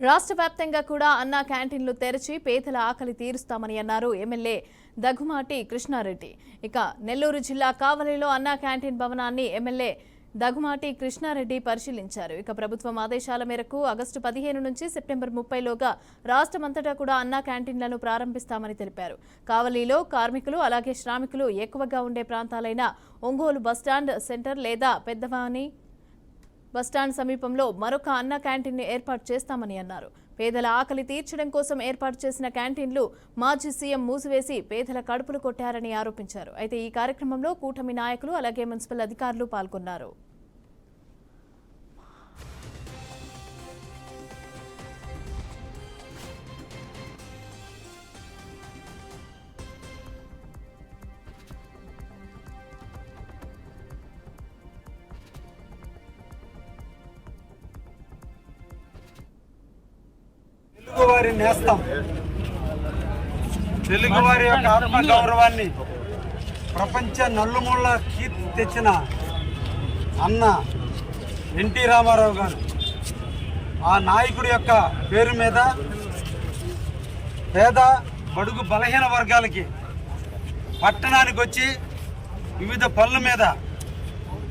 రాష్ట్ర వ్యాప్తంగా కూడా అన్నా క్యాంటీన్లు తెరిచి పేదల ఆకలి తీరుస్తామని అన్నారు ఎమ్మెల్యే దగ్గుమాటి కృష్ణారెడ్డి. ఇక నెల్లూరు జిల్లా కావలిలో అన్నా క్యాంటీన్ భవనాన్ని ఎమ్మెల్యే దగ్గుమాటి కృష్ణారెడ్డి పరిశీలించారు. ఇక ప్రభుత్వం ఆదేశాల మేరకు ఆగస్టు పదిహేను నుంచి సెప్టెంబర్ ముప్పైలోగా రాష్ట్రమంతటా కూడా అన్నా క్యాంటీన్లను ప్రారంభిస్తామని తెలిపారు. కావలిలో కార్మికులు అలాగే శ్రామికులు ఎక్కువగా ఉండే ప్రాంతాలైన ఒంగోలు బస్టాండ్ సెంటర్ లేదా పెద్దవాని బస్టాండ్ సమీపంలో మరొక అన్న క్యాంటీన్ ఏర్పాటు చేస్తామని అన్నారు. పేదల ఆకలి తీర్చడం కోసం ఏర్పాటు చేసిన క్యాంటీన్లు మాజీ సీఎం మూసివేసి పేదల కడుపులు కొట్టారని ఆరోపించారు. అయితే ఈ కార్యక్రమంలో కూటమి నాయకులు అలాగే మున్సిపల్ అధికారులు పాల్గొన్నారు. తెలుగువారి నేస్తం. తెలుగువారి యొక్క ఆత్మ గౌరవాన్ని ప్రపంచ నల్లుమూళ్ళ కీర్తి తెచ్చిన అన్న ఎన్టీ రామారావు గారు. ఆ నాయకుడి యొక్క పేరు మీద పేద బడుగు బలహీన వర్గాలకి పట్టణానికి వచ్చి వివిధ పనుల మీద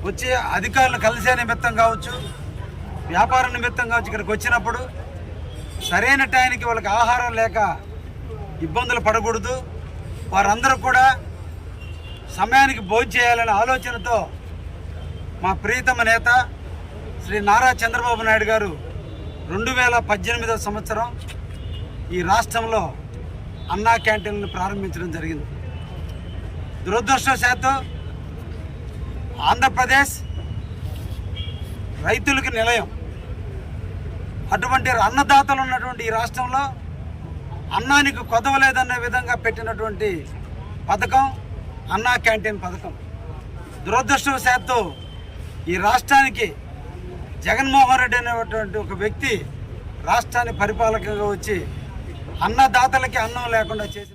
వచ్చి అధికారులు కలిసే నిమిత్తం కావచ్చు వ్యాపార నిమిత్తం కావచ్చు ఇక్కడికి వచ్చినప్పుడు సరైన టైంకి వాళ్ళకి ఆహారం లేక ఇబ్బందులు పడకూడదు. వారందరూ కూడా సమయానికి భోజనం చేయాలనే ఆలోచనతో మా ప్రియతమ నేత శ్రీ నారా చంద్రబాబు నాయుడు గారు రెండు వేల పద్దెనిమిదవ సంవత్సరం ఈ రాష్ట్రంలో అన్నా క్యాంటీన్లు ప్రారంభించడం జరిగింది. దురదృష్టవశాత్తు ఆంధ్రప్రదేశ్ రైతులకు నిలయం. అటువంటి అన్నదాతలు ఉన్నటువంటి ఈ రాష్ట్రంలో అన్నానికి కొదవలేదనే విధంగా పెట్టినటువంటి పథకం అన్నా క్యాంటీన్ పథకం. దురదృష్టవశాత్తు ఈ రాష్ట్రానికి జగన్మోహన్ రెడ్డి అనేటువంటి ఒక వ్యక్తి రాష్ట్రాన్ని పరిపాలకగా వచ్చి అన్నదాతలకి అన్నం లేకుండా చేసిన